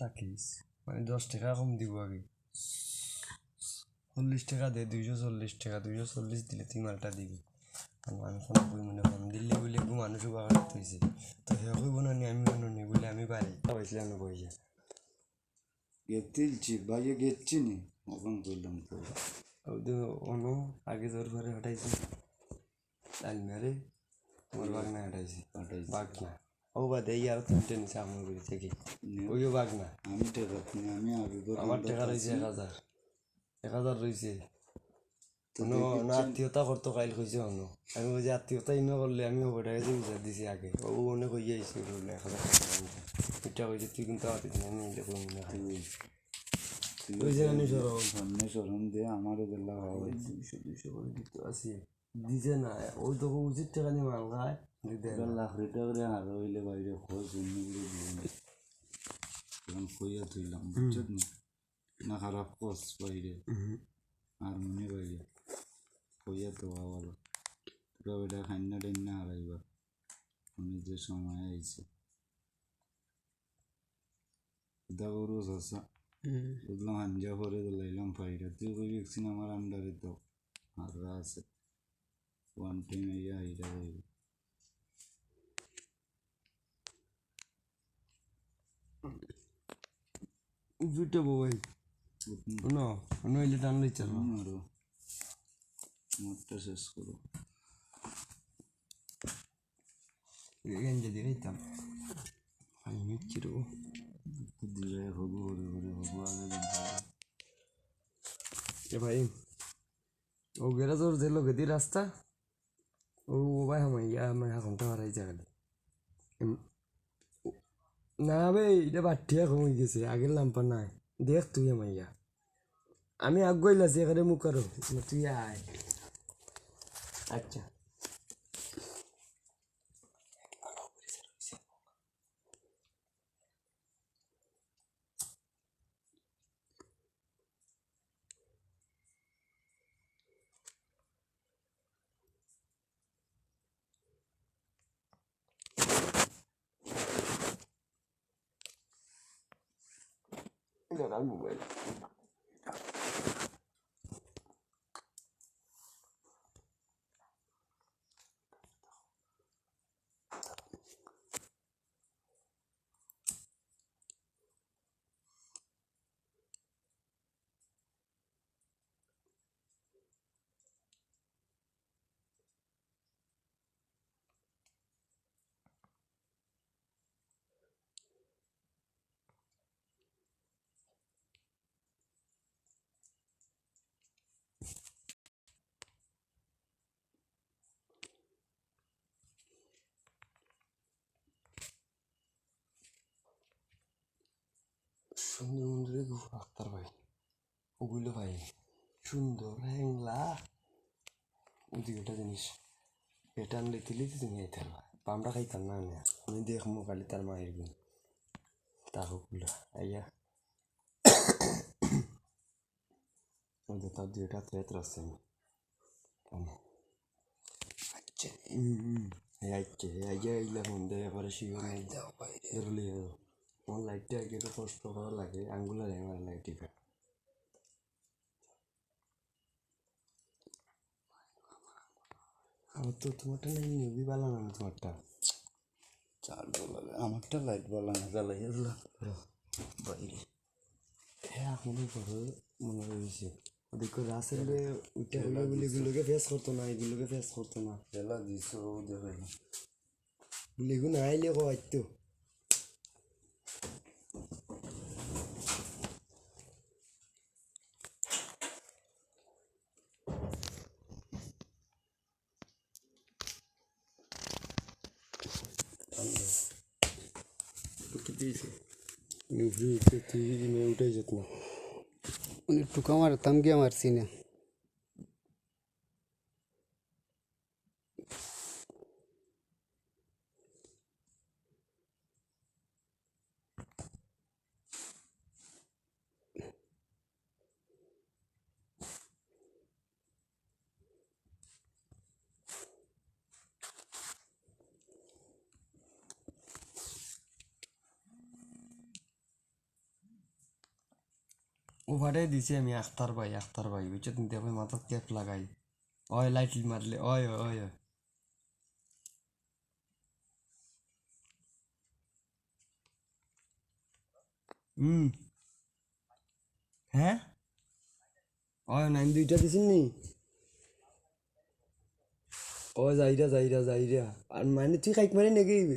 থাকিস মানে দশ টাকা কম দিব আগে। চল্লিশ টাকা দে দুইশো চল্লিশ টাকা দুইশো চল্লিশ দিলে তুই মালটা দিবি। মানুষ বই কম দিলে বলে গু মানুষ বাগান হয়েছে তো সে কইব না আমি নি বলে আমি পারি। পাইছিলাম না পয়সা গেতিলছি বাইরে গেছি নি? ওখান করলাম তো। অনু আগে জোর করে হটাইছে। আলমারে মোর বাগনা হটাইছে। হটাইছে। বাগনা। ও বাদে ইয়ার তিনটে নিচে আমার থেকে। ওইও বাগনা আমি টাকা আমি আগে করে আমার টাকা রয়েছে এক হাজার। এক হাজার রয়েছে। কোনো না আত্মীয়তা করতো কাইল কইছে অন্য। আমি আত্মীয়তা ইনো করলে দিছি আগে। ও অনেক কইয়া আইসি এক হাজার এটা কইছে তুই কিন্তু আমার দিস আমি এটা কই না খাই ওই যে আমি সরব সামনে সরম দিয়ে আমারও করে দিতে আসি দিছে না ওই তো উচিত টাকা দিয়ে মাল খায় দিতে না। লাখড়ি টাকা আর হইলে বাইরে খোঁজ করে তখন কইয়া থইলাম বুঝছত না? না খারাপ খোঁজ বাইরে আর মনে বাইরে। কইয়া তো ভালো। তোরা ওইটা খান্না টান্না হারাইবা। আমি যে সময় আইছে। দা গরু সসা বুঝলাম হাঞ্জা করে দিলাইলাম ফাইটা তুই কই ভ্যাকসিন আমার আন্ডারে তো। আর আছে। টাইম ইয়া আইরা হইবে দুইটা বই নইলে মোটটা শেষ করো। গেঞ্জে দিয়ে খাইতাম আমি মিটছি রে দিলে হবু হরে হরে হবু আগে এ ভাই ও গেরা তোর দিল গেদি রাস্তা আমার ইয়া আমার ঘণ্টা হারাই জায়গা না বে এটা বাটিয়া কমে গেছে আগের লাম্পা নাই দেখ তুই আমার ইয়া আমি আগুয়াইলাছি এখানে মুখ আরও তুই আয় আচ্ছা এটা কার মোবাইল সুন্দর মন্দিরে আক্তার ভাই ওগুলো ভাই, সুন্দর, হ্যাংলা। ওদিকে একটা জিনিস, এটা আনলে দিলে তুমি খাইতে পারবা। পামটা খাইতাম না আমি আমি দেখব কালি তার মায়ের গুণ। তাকে গুলো আইয়া। ওদের তার দুইটা থ্রেট রাখছে আমি আচ্ছা আইয়া এইলা মন্দির এবারে শিও নাই ধরলি আমার লাইটটা আগে তো কষ্ট করা লাগে আঙ্গুলার আমার লাইট টিপে আমার তো তোমারটা নাই নিবি বালা না তোমারটা চার লাগে আমারটা লাইট বলা না জ্বালাইয়া দিলাম বাইরে হ্যাঁ এখনও পরে মনে রয়েছে ওদিকে রাসেল উঠে হইলে বলে এগুলোকে ফেস করতো না এগুলোকে ফেস করতো না খেলা দিছ বলে এগুলো আইলে হয়তো দিয়েছে উঠে উঠে তুই মেয়ে উঠে যেত না উনি টুকা মারতাম গিয়ে মারছি না ও ভাড়াই দিছি আমি আখতার ভাই আখতার ভাই। বুঝছ? তুমি দেখো মাথার ক্যাপ লাগাই। ওই লাইট মারলে ওই ওই ওই হুম হ্যাঁ? ওই নাইন দুইটা দিছিস নি? ও যাইরা যাইরা যাইরা। আর মানে তুই খাইক মারি নাকি